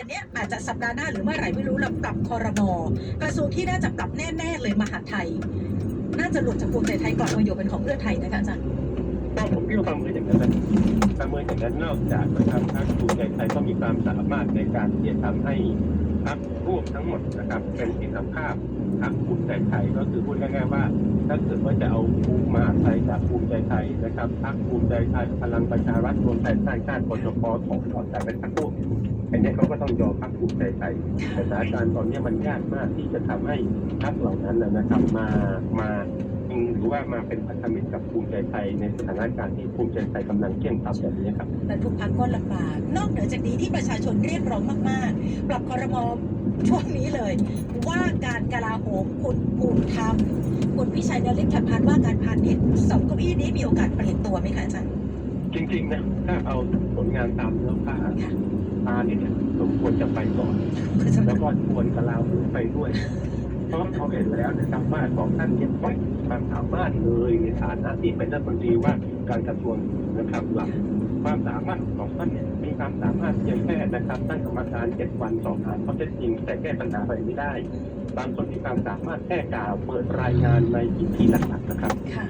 อนเนี้ยอาจจะสัปดาห์หน้าหรือเมื่อไหร่ไม่รู้เราปรับคอรมอกระทรวงที่น่าจะปรับแน่ๆเลยมหาไทย น่าจะหลุดจากภูมิใจไทยก่อนมาอยู่เป็นของเพื่อไทยนะคะอาจารย์ก็ผมคิดว่าประเมินอย่างนั้นนะประเมินอย่างนั้นนอกจากนะครับพรรคภูมิใจไทยก็มีความสามารถในการที่จะทำให้พรรคร่วมทั้งหมดนะครับเป็นอิสรภาพพรรคภูมิใจไทยก็คือพูดง่ายๆว่า ถ้าเกิดว่าจะเอาภูมิมหาไทยจากภูมิใจไทยนะครับพรรคภูมิใจไทยพลังประชารัฐรวมไทยสร้างชาติปชปถอนออกจากเป็นพรรคร่วม อันนี้เขาก็ต้องยอมพรรคภูมิใจไทยแต่สถานการณ์ตอนนี้มันยากมากที่จะทำให้พรรคเหล่านั้นนะนะครับมามาจริงหรือว่ามาเป็นพันธมิตรกับภูมิใจไทยในสถานการณ์ที่ภูมิใจไทยกำลังเข้มข้นแบบนี้ครับแต่ทุกพักก็ลำบากนอกเหนือจากนี้ที่ประชาชนเรียกร้องมาก ๆ ปรับคอรมอช่วงนี้เลย ว่าการกลาโหมคุณภูมิธรรมคุณพิชัยนริศพันธ์ว่าการพาณิชย์สองเก้าอี้นี้มีโอกาสเปลี่ยนตัวไหมคะอาจารย์จริง ๆ นะถ้าเอาผลงานตามเนื้อผ้า ตาเนี่ยสมควรจะไปก่อน แล้วก็ชวนกะลาหูไปด้วยเพราะเขาเห็นแล้วนะครับว่าสองท่านเนี่ยไม่มีความสามารถเลยในฐานะที่เป็นรัฐมนตรีว่าการกระทรวงนะครับหลักความสามารถของท่านเนี่ยมีความสามารถเพียงแค่นะครับตั้งกรรมการเจ็ดวันสอบถามข้อเท็จจริง แต่แก้ปัญหาอะไรไม่ได้ บางคนมีความสามารถแค่กล่าวเปิดรายงานในพื้นที่หลักๆนะครับค่ะ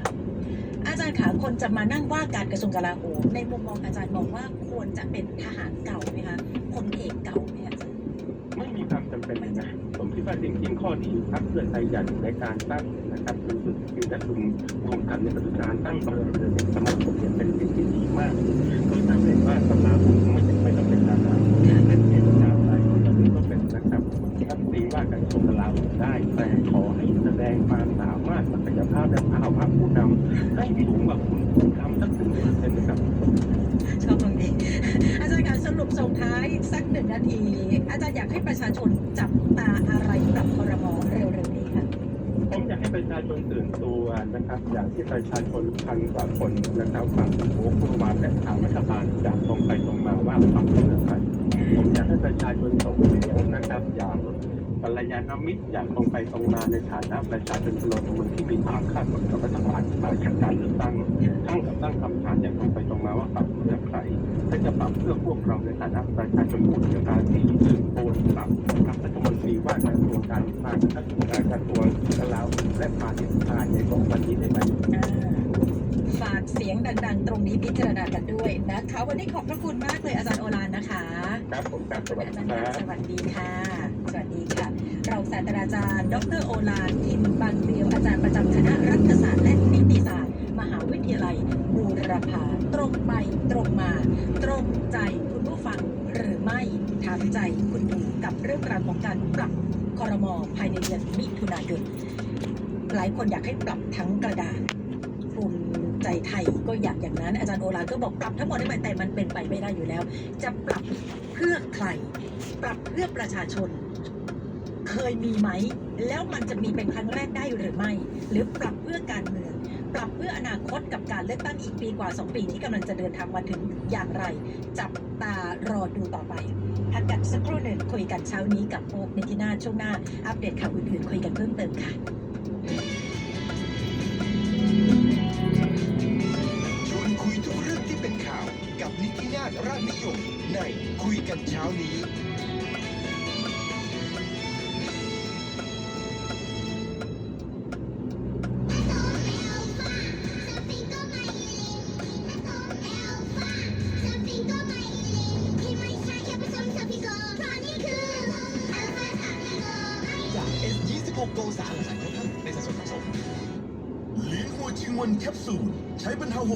อาจารย์ขาคนจะมานั่งว่าการกระทรวงกลาโหมในมุมมองอาจารย์มองว่าควรจะเป็นทหารเก่าไหม คะพลเอกเก่าไหมอาจารย์ไม่มีความจำเป็นเลยนะผมคิดว่าจริงๆข้อดีพักเพื่อไทยอยากอยู่ในการตั้งนะครับคือคือคือนักลงทุนรวมกันในปฏิการตั้งตัวเรือนสมาคม ประชาชนพันกว่าคนนะครับฟังโอ้คุณวานและทางรัฐบาลจากตรงไปตรงมาว่าความเพื่อใครผมอยากให้ประชาชนส่งเสียงนะครับอย่างกัลยาณมิตรอย่างตรงไปตรงมาในฐานะประชาชนพลเมืองที่มีความคาดหวังกับรัฐบาลมาจากการเลือกตั้งทั้งกับตั้งคำถามอย่างตรงไปตรงมาว่าปรับเพื่อใครและจะปรับเพื่อพวกเราในฐานะประชาชนผู้เสียภาษีซึ่งโอนปรับกับรัฐมนตรีว่าการกระทรวงการคลังรัฐมนตรีกระทรวงกลาโหมและพาณิชย์ภายในสองวันนี้ได้ไหม อ่าฝากเสียงดังๆ ตรงนี้พิจารณากันด้วยนะคะ วันนี้ขอบพระคุณมากเลยอาจารย์โอฬารนะคะครับผมครับสวัสอาดีจารย์คค่ะรับสวัสดีค่ะ สวัสดีค่ะ เราศาสตราจารย์ ดรโอฬารทิมบางเดียวอาจารย์ประจำคณะรัฐศาสตร์และนิติศาสตร์ มหาวิทยาลัยบูรพาตรงไปตรงมา ตรงใจคุณผู้ฟังหรือไม่ถามใจคุณดูกับเรื่องราวของการปรับคอรมอภายในเดือนมิถุนายนหลายคนอยากให้ปรับทั้งกระดานภูมิ ใจไทยก็อยากอย่างนั้น อาจารย์โอฬาก็บอกปรับทั้งหมดได้ไหมแต่มันเป็นไปไม่ได้อยู่แล้ว จะปรับเพื่อใคร ปรับเพื่อประชาชน เคยมีไหม แล้วมันจะมีเป็นครั้งแรกได้หรือไม่ หรือปรับเพื่อการเมืองปรับเพื่ออนาคตกับการเลือกตั้งอีกปีกว่า 2 ปีที่กำลังจะเดินทางมาถึงอย่างไร จับตารอดูต่อไปพักกันสักครู่หนึ่งคุยกันเช้านี้กับโอ๊คนิตินาช่วงหน้า อัปเดตข่าวอื่นๆ คุยกันเพิ่มเติมค่ะ ยมในคุยกันเช้านี้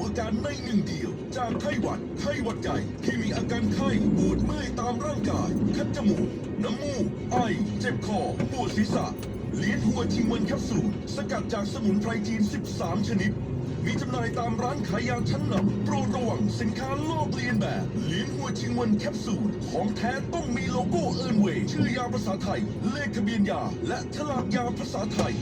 อาการในหนึ่งเดียว จากไข้หวัด ไข้หวัดใหญ่ที่มีอาการไข้ปวดเมื่อยตามร่างกาย คัดจมูก น้ำมูก ไอ เจ็บคอ ปวดศีรษะเหลียนหัวชิงวันแคปซูล สกัดจากสมุนไพรจีน 13 ชนิด มีจำหน่ายตามร้านขายยาชั้นนำโปรดระวังสินค้าลอกเลียนแบบเหลียนหัวชิงวันแคปซูล ของแท้ต้องมีโลโก้เอิร์นเวย์ชื่อยาภาษาไทย เลขทะเบียนยา และฉลากยาภาษาไทย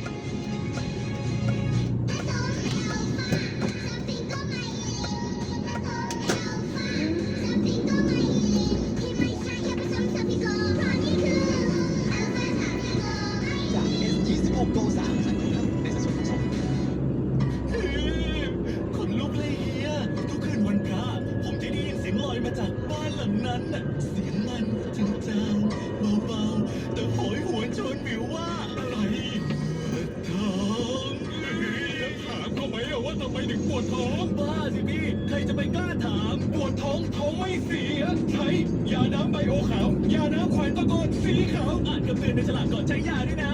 ดท้องบ้าสิพี่ ใครจะไปกล้าถาม ปวดท้องท้องไม่เสียใช้ยาน้ำไบโอขาว ยาน้ำควายตะโกนสีขาว อ่านคำเตือนในฉลากก่อนใช้ยาด้วยนะ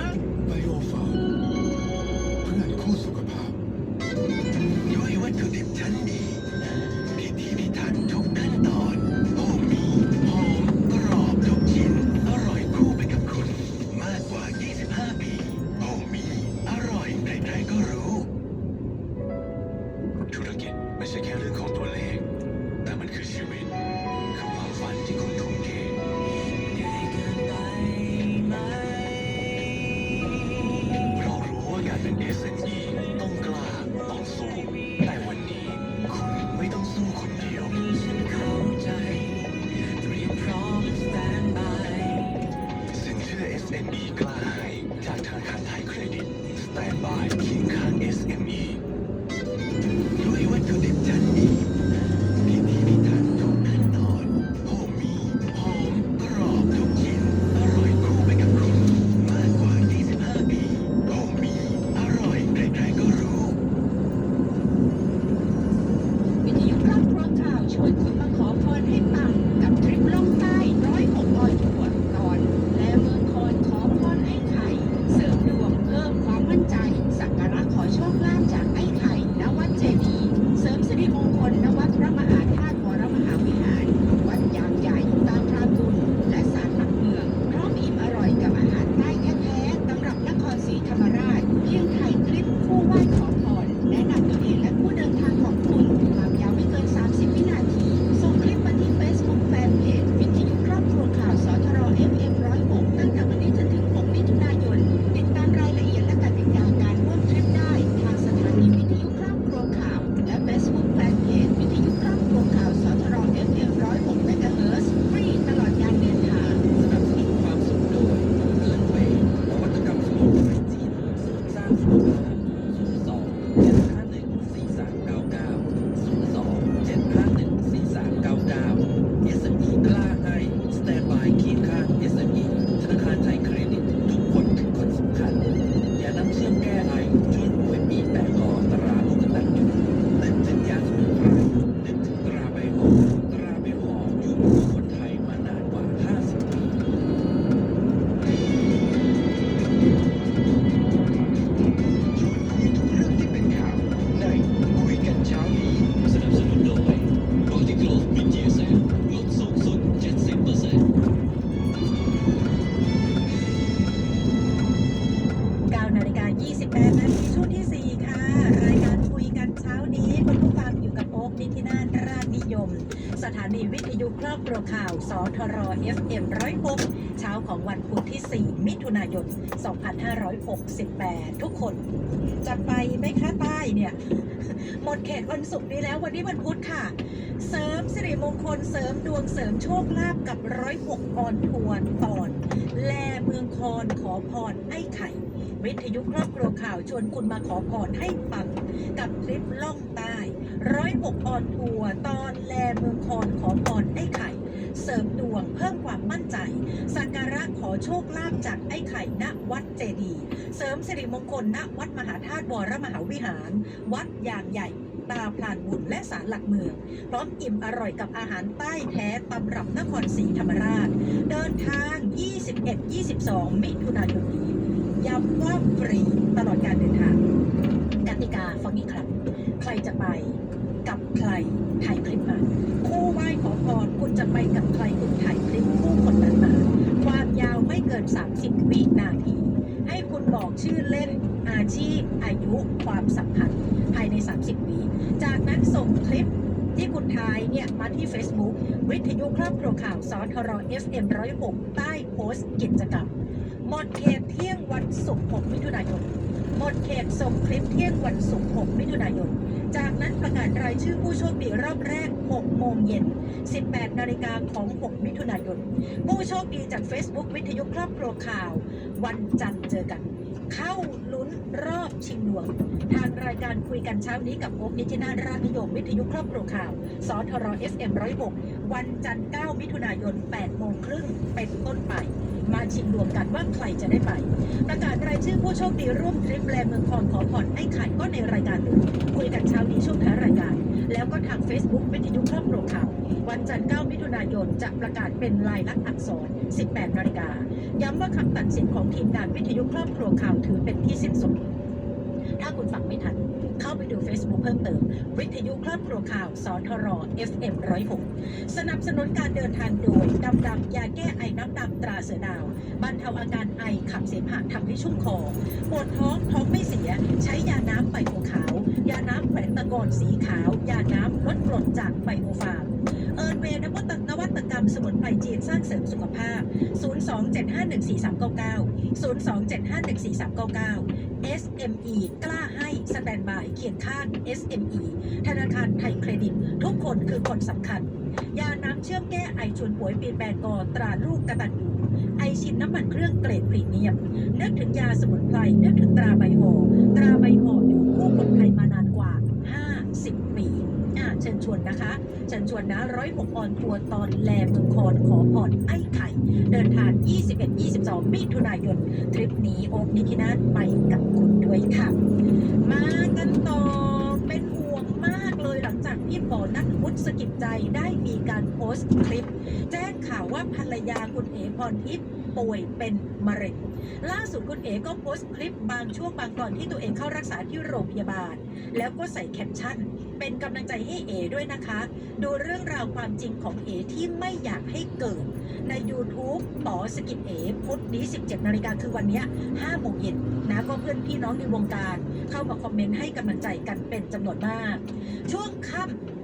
2568 ทุกคน จะไปไหมคะใต้เนี่ย หมดเขตวันศุกร์นี้แล้ววันนี้วันพุธค่ะ เสริมสิริมงคลเสริมดวงเสริมโชคลาภกับร้อยหกออนทวนตอน แลเมืองคอนขอพรไอ้ไข่ วิทยุครอบครัวข่าวชวนคุณมาขอพรให้ปังกับคลิปล่องใต้ร้อยหกออนทัวตอนแลเมืองคอนขอพรไอ้ไข่ เสริมดวงเพิ่มความมั่นใจสักการ โชคลาภจากไอ้ไข่ณวัดเจดีย์เสริมสิริมงคลณวัดมหาธาตุวรมหาวิหาร วัดยางใหญ่ตาพลานบุญและศาลหลักเมือง พร้อมอิ่มอร่อยกับอาหารใต้แท้ตำรับนครศรีธรรมราช เดินทาง 21-22 มิถุนายนนี้ย้ำว่าฟรีตลอดการเดินทางกติกาฟังอีกครั้งใครจะไปกับใครถ่ายคลิปมาคู่ไหว้ขอพรคุณจะไปกับใครคุณถ่ายคลิปคู่คนนั้นมา เกิน 30 วินาที ให้คุณบอกชื่อเล่นอาชีพ อายุความสัมพันธ์ภายใน 30 วิ จากนั้นส่งคลิปที่คุณทายเนี่ยมาที่ Facebook วิทยุครอบครัวข่าวสทรอ FM 106 ใต้โพสต์กิจกรรม หมดเขตเที่ยงวันศุกร์6มิถุนายน หมดเขตส่งคลิปเที่ยงวันศุกร์6มิถุนายน จากนั้นประกาศรายชื่อผู้โชคดีรอบแรก 6 โมงเย็น 18 นาฬิกาของ 6 มิถุนายน ผู้โชคดีจาก Facebook วิทยุครอบครัวข่าว วันจันทร์เจอกัน เข้าลุ้นรอบชิงดวง ทางรายการคุยกันเช้านี้กับโอ๊คนิตินาถราชนิยมวิทยุครอบครัวข่าว สทร FM 106 วันจันทร์ 9 มิถุนายน 8 โมงครึ่งเป็นต้นไป มาชิงรวมกันว่าใครจะได้ไป ประกาศรายชื่อผู้โชคดีร่วมทริปแลเมืองคอนขอผ่อนไอ้ไข่ก็ในรายการคุยกันเช้านี้ช่วงท้ายรายการ แล้วก็ทาง Facebook วิทยุครอบครัวข่าววันจันทร์ 9 มิถุนายน จะประกาศเป็นลายลักษณ์อักษร 18 นาฬิกา ย้ำว่าคำตัดสินของทีมงานวิทยุครอบครัวข่าวถือเป็นที่สิ้นสุด ถ้าคุณฟังไม่ทัน เข้าไปดู Facebook เพิ่มเติม วิทยุครอบครัวข่าวสทร FM 106 สนับสนุนการเดินทางโดยดำดำยาแก้ไอน้ำดำตราเสือดาวบรรเทาอาการไอขับเสมหะทำให้ชุ่มคอปวดท้องท้องไม่เสีย ใช้ยาน้ำใบโอขาว ยาน้ำแขวนตะกอนสีขาว ยาน้ำลดกรดจากไบโอฟาร์มเอิร์นเวนวัตนวัตก สมุนไพรจีนสร้างเสริมสุขภาพ 027514399 027514399 SME กล้าให้สแตนบายเคียงข้าง SME ธนาคารไทยเครดิต ทุกคนคือคนสำคัญ ยาน้ำเชื่อมแก้ไอชวนป่วยปีนแบนกอตราลูกกระตันยูไอชินน้ำมันเครื่องเกรดพรีเมียมนึกถึงยาสมุนไพรนึกถึงตราใบโหตราใบหออยู่คู่คนไทยมานาน เชิญชวนนะคะเชิญชวนนะร้อยหกออนทัวร์ตอนแลเมืองคอนขอพรไอ้ไข่ เดินทาง 21-22 มิถุนายน ทริปนี้โอ๊คนิธินาถไปกับคุณด้วยค่ะ มากันต่อเป็นห่วงมากเลยหลังจากที่ปอนัทวุฒิสกิจใจได้มีการโพสต์คลิป แจ้งข่าวว่าภรรยาคุณเอ๋พรทิพย์ ป่วยเป็นมะเร็ง ล่าสุดคุณเอ๋ก็โพสต์คลิปบางช่วงบางตอนที่ตัวเองเข้ารักษาที่โรงพยาบาล แล้วก็ใส่แคปชั่น เป็นกำลังใจให้เอ๋ด้วยนะคะ ดูเรื่องราวความจริงของเอ๋ที่ไม่อยากให้เกิด ใน YouTube ปอสกิดเอ๋พุธนี้ 17 นาฬิกาคือวันนี้5โมงเย็นนะก็เพื่อนพี่น้องในวงการ เข้ามาคอมเมนต์ให้กำลังใจกันเป็นจำนวนมาก ช่วงค่ำ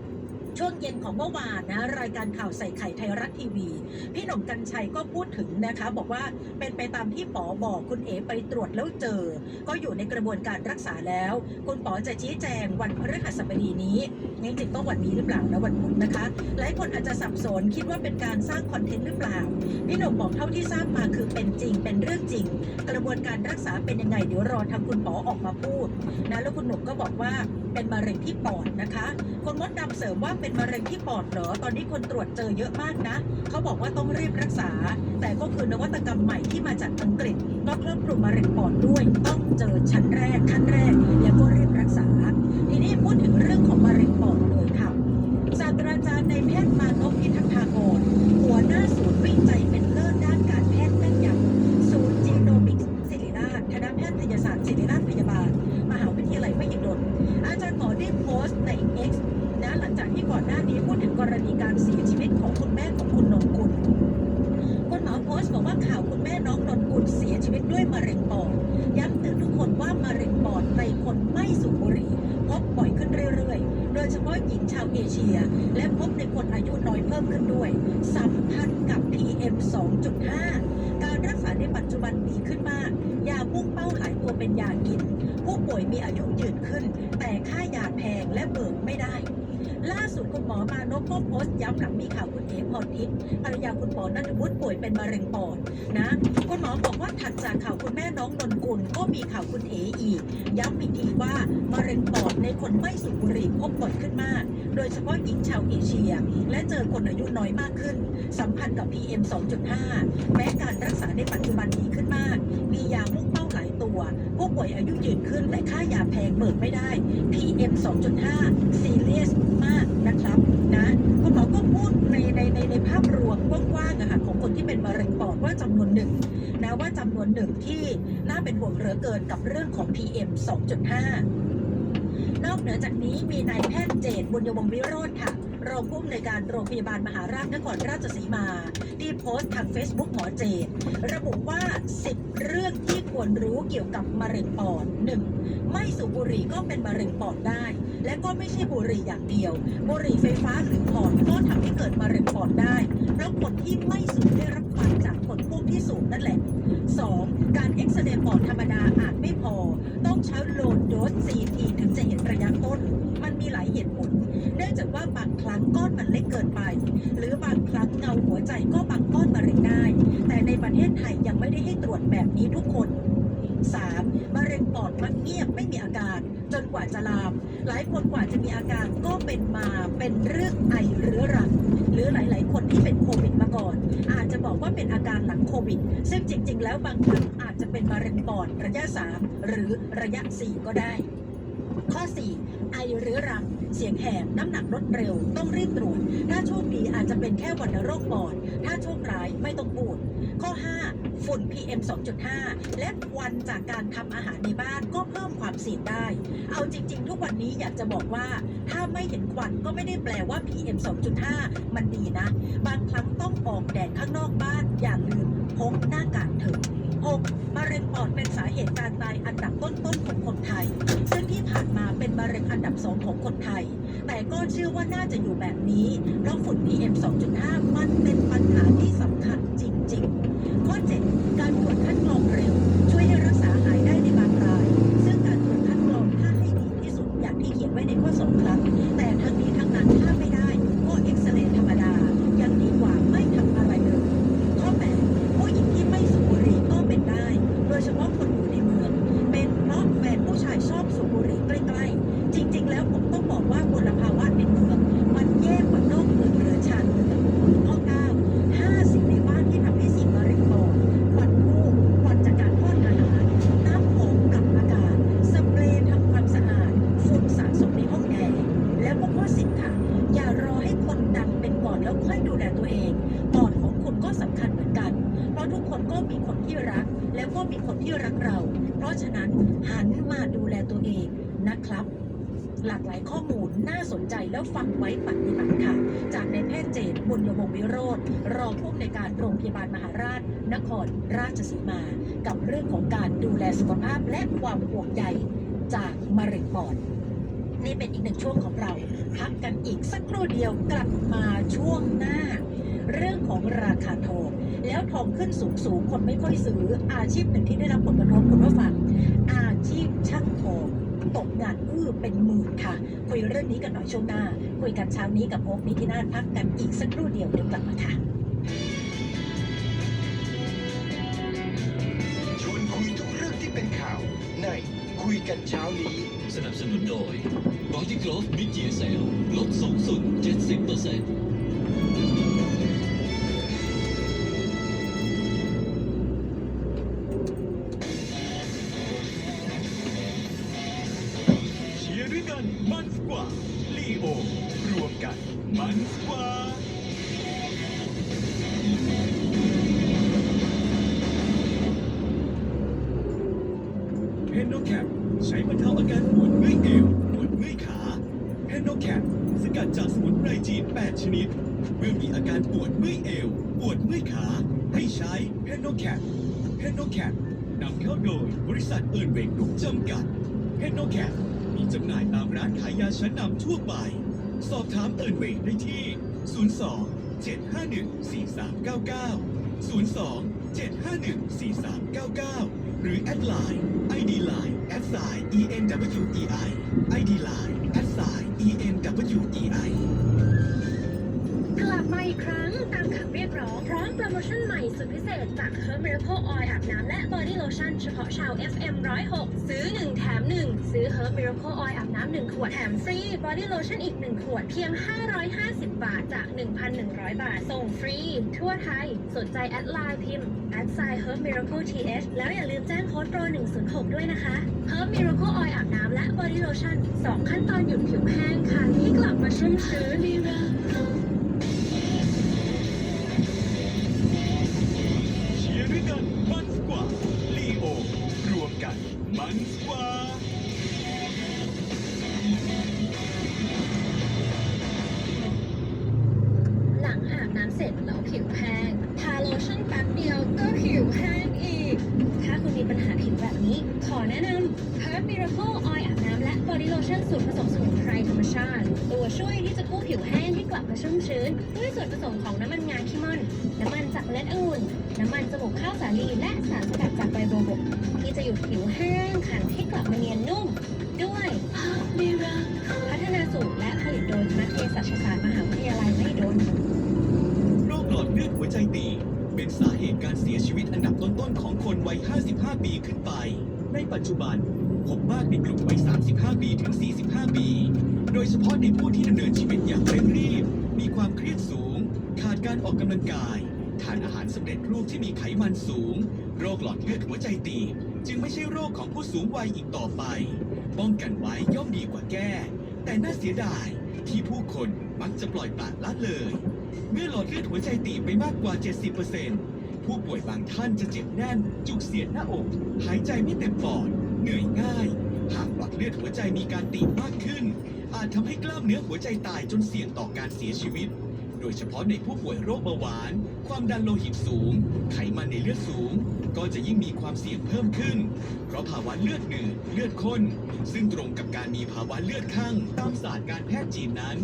ช่วงเย็นของเมื่อวานนะรายการข่าวใส่ไข่ไทยรัฐทีวี พี่หนุ่มกัญชัยก็พูดถึงนะคะ บอกว่าเป็นไปตามที่ปอบอกคุณเอ๋ไปตรวจแล้วเจอ ก็อยู่ในกระบวนการรักษาแล้ว คุณปอจะชี้แจงวันพฤหัสบดีนี้จริงต้องวันนี้หรือเปล่านะวันพุธนะคะ หลายคนอาจจะสับสนคิดว่าเป็นการสร้างคอนเทนต์หรือเปล่า พี่หนุ่มบอกเท่าที่ทราบมาคือเป็นจริงเป็นเรื่องจริง กระบวนการรักษาเป็นยังไงเดี๋ยวรอทางคุณปอออกมาพูดนะแล้วคุณหนุ่มก็บอกว่าเป็นมะเร็งที่ปอดนะคะคุณมดดำเสริมว่าเป็นมะเร็งที่ปอดเหรอ ตอนนี้คนตรวจเจอเยอะมากนะ เขาบอกว่าต้องรีบรักษา แต่ก็คือนวัตกรรมใหม่ที่มาจากอังกฤษก็ครอบคลุมมะเร็งปอดด้วย ต้องเจอชั้นแรกขั้นแรกแล้วก็รีบรักษา ทีนี้พูดถึงเรื่องของมะเร็งปอดเลยค่ะ ศาสตราจารย์ในแพทย์มานพพิทักษากรหัวหน้าศูนย์วิจัย กที่ก่อนหน้านี้พูดถึงกรณีการเสียชีวิตของคุณแม่ของคุณนงกุลคุณหมอโพสต์บอกว่าข่าวคุณแม่น้องนนกุลเสียชีวิตด้วยมะเร็งปอดย้ำเตือนทุกคนว่ามะเร็งปอดในคนไม่สูบบุหรี่พบบ่อยขึ้นเรื่อยๆ โดยเฉพาะหญิงชาวเอเชีย และพบในคนอายุน้อยเพิ่มขึ้นด้วย สัมพันธ์กับ PM 2.5 การรักษาในปัจจุบันดีขึ้นมากยาพุ่งเป้าหายตัวเป็นยากิน ผู้ป่วยมีอายุยืนขึ้น แต่ค่ายาแพงและเบิกไม่ได้ ล่าสุดคุณหมอมานพก็โพสต์ย้ำหลังมีข่าวคุณเอ๋พรทิพย์ภรรยาคุณปอนัทวุฒิป่วยเป็นมะเร็งปอดนะคุณหมอบอกว่าถัดจากข่าวคุณแม่น้องนนกุลก็มีข่าวคุณเอ๋อีก ย้ำอีกทีว่ามะเร็งปอดในคนไม่สูบบุหรี่พบบ่อยขึ้นมาก โดยเฉพาะหญิงชาวเอเชีย และเจอคนอายุน้อยมากขึ้น สัมพันธ์กับ PM 2.5 แม้การรักษาในปัจจุบันดีขึ้นมาก มียามุ่งเป้า ผู้ป่วยอายุยืนขึ้นแต่ค่ายาแพงเบิกไม่ได้ PM 2.5 ซีเรียสมากนะครับนะคุณหมอก็พูดในในในในภาพรวมกว้างๆอะค่ะของคนที่เป็นมะเร็งปอดว่าจำนวนหนึ่งนะว่าจำนวนหนึ่งที่น่าเป็นห่วงเหลือเกินกับเรื่องของ PM 2.5นอกเหนือจากนี้มีนายแพทย์ ตบุญยวงศ์วิโรธค่ะ รองผู้อำนวยการโรงพยาบาลมหาราชนครราชสีมา ที่โพสต์ทาง Facebook หมอเจตระบุว่า 10 เรื่องที่ควรรู้เกี่ยวกับมะเร็งปอด 1. ไม่สูบบุหรี่ก็เป็นมะเร็งปอดได้ และก็ไม่ใช่บุหรี่อย่างเดียว บุหรี่ไฟฟ้าหรือพอดก็ทำให้เกิดมะเร็งปอดได้ เพราะคนที่ไม่สูบได้รับควันจากผลพวกที่สูบนั่นแหละ 2. การเอ็กซเรย์ปอดธรรมดาอาจไม่พอ ต้องใช้โลดโดส CT วจแบบนี้ทุกคน 3. มะเร็งปอดมักเงียบไม่มีอาการ จนกว่าจะลาม หลายคนกว่าจะมีอาการก็เป็นมาเป็นเรื่องไอเรื้อรัง หรือหลาย ๆ คนที่เป็นโควิดมาก่อน อาจจะบอกว่าเป็นอาการหลังโควิด ซึ่งจริง ๆ แล้วบางครั้งอาจจะเป็นมะเร็งปอดระยะ 3 หรือระยะ 4 ก็ได้ ข้อ 4 ไอเรื้อรังเสียงแหบน้ำหนักลดเร็ว ต้องรีบตรวจ ถ้าโชคดีอาจจะเป็นแค่วัณโรคปอด ถ้าโชคร้ายไม่ต้องพูด ข้อ 5 ฝุ่น PM 2.5 และควันจากการทำอาหารในบ้านก็เพิ่มความเสี่ยงได้ เอาจริง ๆ ทุกวันนี้อยากจะบอกว่า ถ้าไม่เห็นควันก็ไม่ได้แปลว่า PM 2.5 มันดีนะ บางครั้งต้องออกแดดข้างนอกบ้าน อย่าลืมพกหน้ากากเถอะ 6. มะเร็งปอดเป็นสาเหตุการตายอันดับต้นๆของคนไทย ซึ่งที่ผ่านมาเป็นมะเร็งอันดับสองของคนไทย แต่ก็เชื่อว่าน่าจะอยู่แบบนี้ เพราะฝุ่น PM 2.5 มันเป็นปัญหาที่สำคัญ ๆข้ ลากหลายข้อมูลน่าสนใจแล้วฟังไว้ปฏิบัติค่ะ จากในแพทย์เจตบุญยวงวิโรธรองผู้อำนวยการโรงพยาบาลมหาราช นครราชสีมา กับเรื่องของการดูแลสุขภาพและความห่วงใยจากมะเร็งปอดนี่เป็นอีกหนึ่งช่วงของเรา พักกันอีกสักครู่เดียวกลับมาช่วงหน้า เรื่องของราคาทองแล้วทองขึ้นสูงสูงคนไม่ค่อยซื้ออาชีพหนึ่งที่ได้รับผลกระทบคุณผู้ฟังอาชีพ ตกงานอื้อเป็นหมื่นค่ะ คุยเรื่องนี้กันหน่อยช่วงหน้า คุยกันเช้านี้กับโอ๊คนิตินาถพักกันอีกสักครู่เดียวเดี๋ยวกลับมาค่ะชวนคุยทุกเรื่องที่เป็นข่าวในคุยกันเช้านี้ สนับสนุนโดย Body Glove Mid Year Sale ลดสูงสุด 70% มันกว่าเพนโนแคปใช้บรรเทาอาการปวดเมื่อยเอวปวดเมื่อยขาเพนโนแคปสกัดจากสมุนไพรจีน 8 ชนิด เมื่อมีอาการปวดเมื่อยเอว ปวดเมื่อยขา ให้ใช้เพนโนแคปเพนโนแคปนำเข้าโดยบริษัทเอิร์นเวงกรุ๊ปจำกัดเพนโนแคปมีจำหน่ายตามร้านขายยาชั้นนำทั่วไป สอบถามเอิร์นเวงได้ที่ 02 751 4399 02 751 4399 หรือแอดไลน์ ID Line แอดไซน์ ENWEI ID Line แอดไซน์ ENWEI ร้องพร้อมโปรโมชั่นใหม่สุดพิเศษจาก Her Miracle Oil อาบน้ำและ Body Lotion เฉพาะชาว FM 106 ซื้อ 1 แถม 1 ซื้อ Her Miracle Oil อาบน้ำ1ขวดแถมฟรี Body Lotion อีก 1 ขวดเพียง 550 บาทจาก 1,100 บาท ส่งฟรี ทั่วไทย สนใจแอดไลน์พิมพ์แอดไซน์ Her Miracle TH แล้วอย่าลืมแจ้งโค้ดโปร 106 ด้วยนะคะ Her Miracle Oil อาบน้ำและ Body Lotion สองขั้นตอนหยุดผิวแห้งคันให้กลับมาชุ่มชื้น ผิวแห้ง ทาโลชั่นแป๊บเดียวก็ผิวแห้งอีก ถ้าคุณมีปัญหาผิวแบบนี้ ขอแนะนำ Herb Miracle Oil อาบน้ำและ Body Lotion สูตรผสมสมุนไพรธรรมชาติ ตัวช่วยที่จะกู้ผิวแห้งให้กลับมาชุ่มชื้น ด้วยส่วนผสมของน้ำมันงาขี้ม่อน น้ำมันจากเมล็ดองุ่น น้ำมันจมูกข้าวสาลี และสารสกัดจากใบโบบกที่จะหยุดผิวแห้งขันให้กลับมาเนียนนุ่ม ด้วย Herb Miracle พัฒนาสูตรและผลิตโดยคณะเภสัชศาสตร์มหา 55 ปีขึ้นไป ในปัจจุบันพบมากในกลุ่มวัย 35 ปีถึง 45 ปี โดยเฉพาะในผู้ที่ดำเนินชีวิตอย่างเร่งรีบ มีความเครียดสูง ขาดการออกกำลังกาย ทานอาหารสำเร็จรูปที่มีไขมันสูง โรคหลอดเลือดหัวใจตีบ จึงไม่ใช่โรคของผู้สูงวัยอีกต่อไป ป้องกันไว้ย่อมดีกว่าแก้ แต่น่าเสียดายที่ผู้คนมักจะปล่อยปละละเลย เมื่อหลอดเลือดหัวใจตีบไปมากกว่า 70% ผู้ป่วยบางท่านจะเจ็บแน่น จุกเสียดหน้าอก หายใจไม่เต็มปอด เหนื่อยง่าย หากหลอดเลือดหัวใจมีการตีบมากขึ้น อาจทำให้กล้ามเนื้อหัวใจตายจนเสี่ยงต่อการเสียชีวิต โดยเฉพาะในผู้ป่วยโรคเบาหวาน ความดันโลหิตสูง ไขมันในเลือดสูง ก็จะยิ่งมีความเสี่ยงเพิ่มขึ้น เพราะภาวะเลือดหนืดเลือดข้น ซึ่งตรงกับการมีภาวะเลือดข้างตามศาสตร์การแพทย์จีนนั้น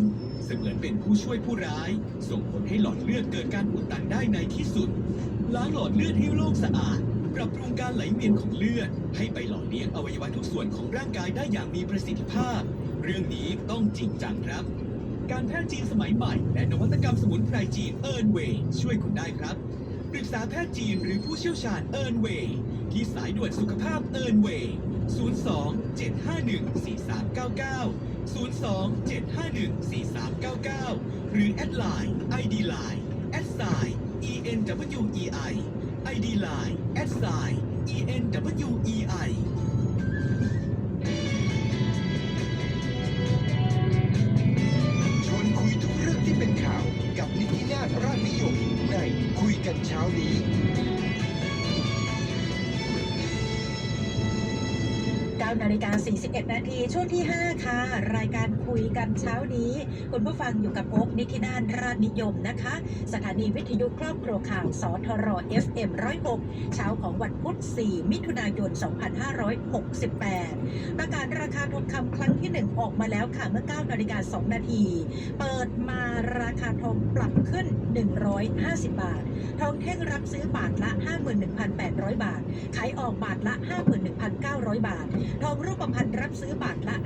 เสมือนเป็นผู้ช่วยผู้ร้าย ส่งผลให้หลอดเลือดเกิดการอุดตันได้ในที่สุด ล้างหลอดเลือดให้โล่งสะอาด ปรับปรุงการไหลเวียนของเลือด ให้ไปหล่อเลี้ยงอวัยวะทุกส่วนของร่างกายได้อย่างมีประสิทธิภาพ เรื่องนี้ต้องจริงจังครับ การแพทย์จีนสมัยใหม่ และนวัตกรรมสมุนไพรจีนเอิร์นเวย์ช่วยคุณได้ครับปรึกษาแพทย์จีนหรือผู้เชี่ยวชาญเอิร์นเวย์ที่สายด่วนสุขภาพเอิร์นเวย์02 751 4399 02 751 4399 หรือแอดไลน์ ID Line แอดไซน์ ENWEI ID Line แอดไซน์ ENWEI ชวนคุยทุกเรื่องที่เป็นข่าวกับนิตินาถราชนิยมในคุยกันเช้านี้ 9นาฬิกา41นาีช่วงที่ 5 ค่ะ รายการคุยกันเช้านี้ คุณผู้ฟังอยู่กับโอ๊กนิธินานราชนิยมนะคะ สถานีวิทยุครอบครัวข่าวสทร FM 106 เช้าของวันพุธ 4 มิถุนายน 2568 ประกาศราคาทองคำครั้งที่ 1 ออกมาแล้วค่ะเมื่อ9นาฬิกา2นาที เปิดมาราคาทองปรับขึ้น 150 บาท ทองแท่งรับซื้อบาทละ 51,800 บาท ขายออกบาทละ 51,900 บาท ทองรูปพรรณรับซื้อบาทละ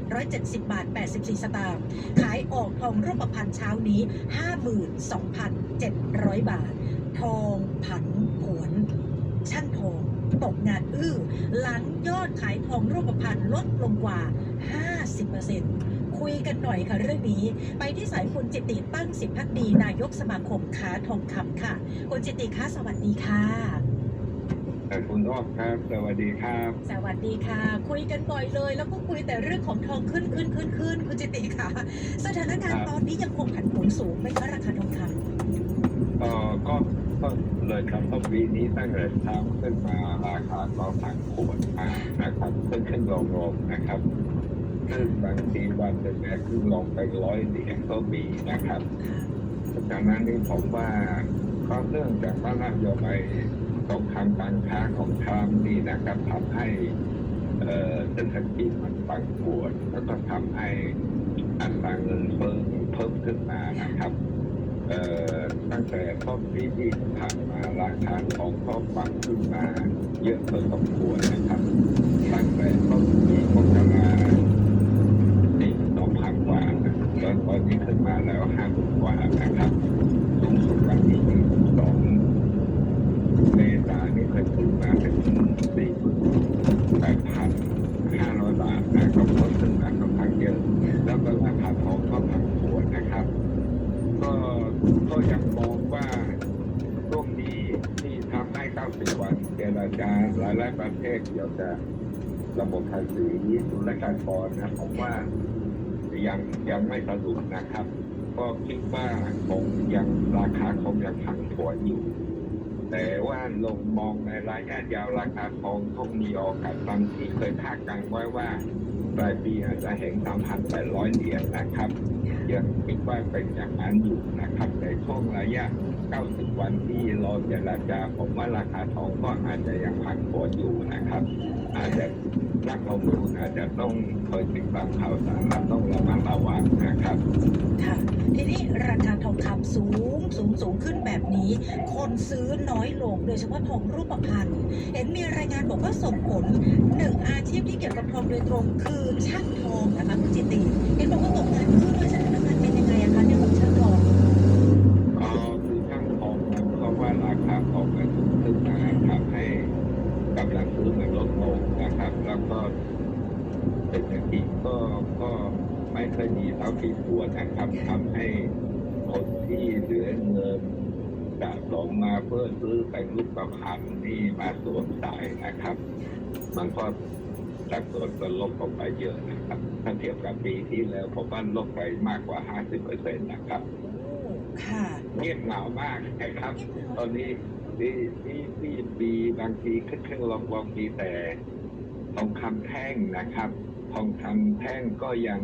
5770 บาท 84 สตางค์ ขายออกทองรูปพรรณเช้านี้ 52,700 บาท ทองผันผวนช่างทองตกงานอื้อ หลังยอดขายทองรูปพรรณลดลงกว่า 50%คุยกันหน่อยค่ะเรื่องนี้ ไปที่สายคุณจิติตั้งสิทธิพักดี นายกสมาคมค้าทองคำค่ะ คุณจิติคะสวัสดีค่ะ คุณอ้อมครับ สวัสดีครับ สวัสดีค่ะ คุยกันบ่อยเลย แล้วก็คุยแต่เรื่องของทองขึ้นขึ้นขึ้นขึ้นคุณจิติค่ะ สถานการครัณ์บตอนนี้ยังคงผันผวนสูงไหมคะราคาทองคเอ่อก็ก็เลยครับต้นปีนี้ตั้งแต่เช้าขึ้นมาราคาก็ผันผวนมานะครับขึ้นขึ้นลงลงนะครับซึ่งบางทีวันหนึ่งเนี่ยขึ้นลงไปร้อยเหรียญก็มีนะครับำดังนั้นนี่ผมว่าก็เนื่องจากว่านโยบาย สงครางการค้าของทรัมป์นี่นะครับทำให้เศรษฐกิจมันปั่นป่วนแล้วก็ทำให้อัตราเงินเฟ้อเพิ่มขึ้นมานะครับตั้งแต่ต้นปีที่ผ่านมาราคาของก็ปรับขึ้นมาเยอะพอสมควรนะครับ ตั้งแต่ต้นปีมกราปีสองพันกว่านะแล้วตอนนี้ขึ้นมาแล้วห้าหมื่นกว่านะครับสูงสุดวันที่สองเมษายนนี่เคยขึ้นมาเป็นสี่หมื่นแปดพันห้าร้อยบาทนะก็เพิ่มขึ้นมาค่อนข้างเยอะ แล้วก็ราคาทองก็ผันผวนนะครับ ก็ก็ยังมองว่าช่วงนี้ที่ทำให้ 90 วันเจรจาหลายๆประเทศเกี่ยวกับระบบภาษีศุลกากรนะผมว่ายังยังไม่สรุปนะครับ ก็คิดว่าคงยังราคาคงยังผันผวนอยู่ แต่ว่าลงมองในระยะยาวราคาทองคงมีโอกาสบางที่เคยคาดการณ์ไว้ว่าปลายปีอาจจะเห็น3,800เหรียญนะครับ ยังคิดว่าเป็นอย่างนั้นอยู่นะครับในช่วงระยะ 90 วันที่รอเจรจาผมว่าราคาทองก็อาจจะยังผันผวนอยู่นะครับ อาจจะนักลงทุนอาจจะต้องคอยติดตามข่าวสารและต้องระมัดระวังนะครับค่ะทีนี้ราคาทองคำสูงสูงสูงขึ้นแบบนี้ คนซื้อน้อยลงโดยเฉพาะทองรูปพรรณเห็นมีรายงานบอกว่าส่งผลหนึ่งอาชีพที่เกี่ยวกับทองโดยตรงคือช่างทองนะคะคุณจิติเห็นบอกว่าตกงานเพิ่มเลยสถานการณ์เป็นยังไงอะคะเรื่องของช่างทอง ก็คือช่างทองนะเพราะว่าราคาทองมันสูงขึ้นมาทำให้กำลังซื้อมันลดลงนะครับ แล้วก็เศรษฐกิจก็ก็ไม่ค่อยดี เท่าที่ควรนะครับทำให้คนที่เหลือเงินสะสมมาเพื่อซื้อแต่งรูปประพันธ์นี่มาสวมใส่นะครับ มันก็สัดส่วนก็ลดลงไปเยอะนะครับ ถ้าเทียบกับปีที่แล้วผมว่าลดไปมากกว่า 50%นะครับค่ะเงียบเหงามากนะครับ ตอนนี้ที่ที่ที่มีบางทีขึ้นขึ้นลงลงมีแต่ทองคำแท่งนะครับ ทองคำแท่งก็ยัง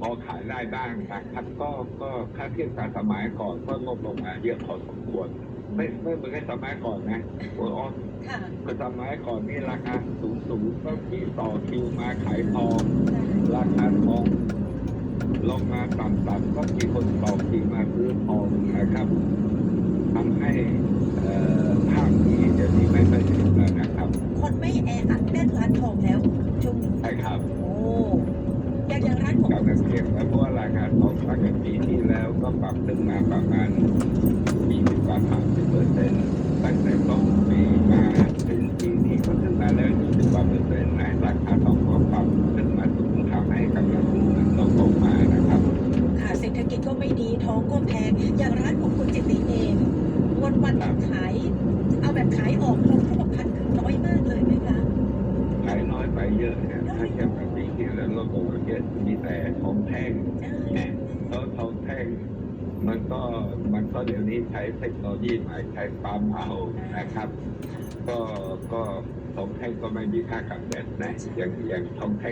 พอขายได้บ้างนะครับก็ก็ถ้าเทียบกับสมัยก่อนก็ลดลงมาเยอะพอสมควรไม่ไม่เหมือนกับสมัยก่อนนะโอ้ยอ๋อค่ะคือสมัยก่อนนี่ราคาสูงสูงๆก็ที่ต่อคิวมาขายทองราคาทองลงมาต่ำๆก็มีคนต่อคิวมาซื้อทองนะครับทำให้เอ่อภาพนี้เดี๋ยวนี้ไม่ ก็ปรับขึ้นมาประมาณ20กว่า30เปอร์เซ็นต์ตั้งแต่ต้นปีมาถึงปีนี้ก็ขึ้นมาแล้ว20กว่าเปอร์เซ็นต์นะราคาทองก็ปรับขึ้นมาสูงทำให้กำลังซื้อมันลดลงมานะครับ ค่ะเศรษฐกิจก็ไม่ดีท้องก็แพง อย่างร้านของคุณจิตติเอง วันวันๆต้องขาย เอาแบบขายออกลงทุกพันคือน้อยมากเลยไหมคะ ขายน้อยไปเยอะนะถ้าเทียบกับปีที่แล้วลดลงมาเยอะมีแต่ทองแท่งเนี่ยแล้วทองแท่งมันก็มันก็เดี๋ยวนี้ ใช้เทคโนโลยีใหม่ใช้ปั๊มเอานะครับ ก็ก็ทองแท่งก็ไม่มีค่ากันแดดนะอย่างอย่างทองแท่ง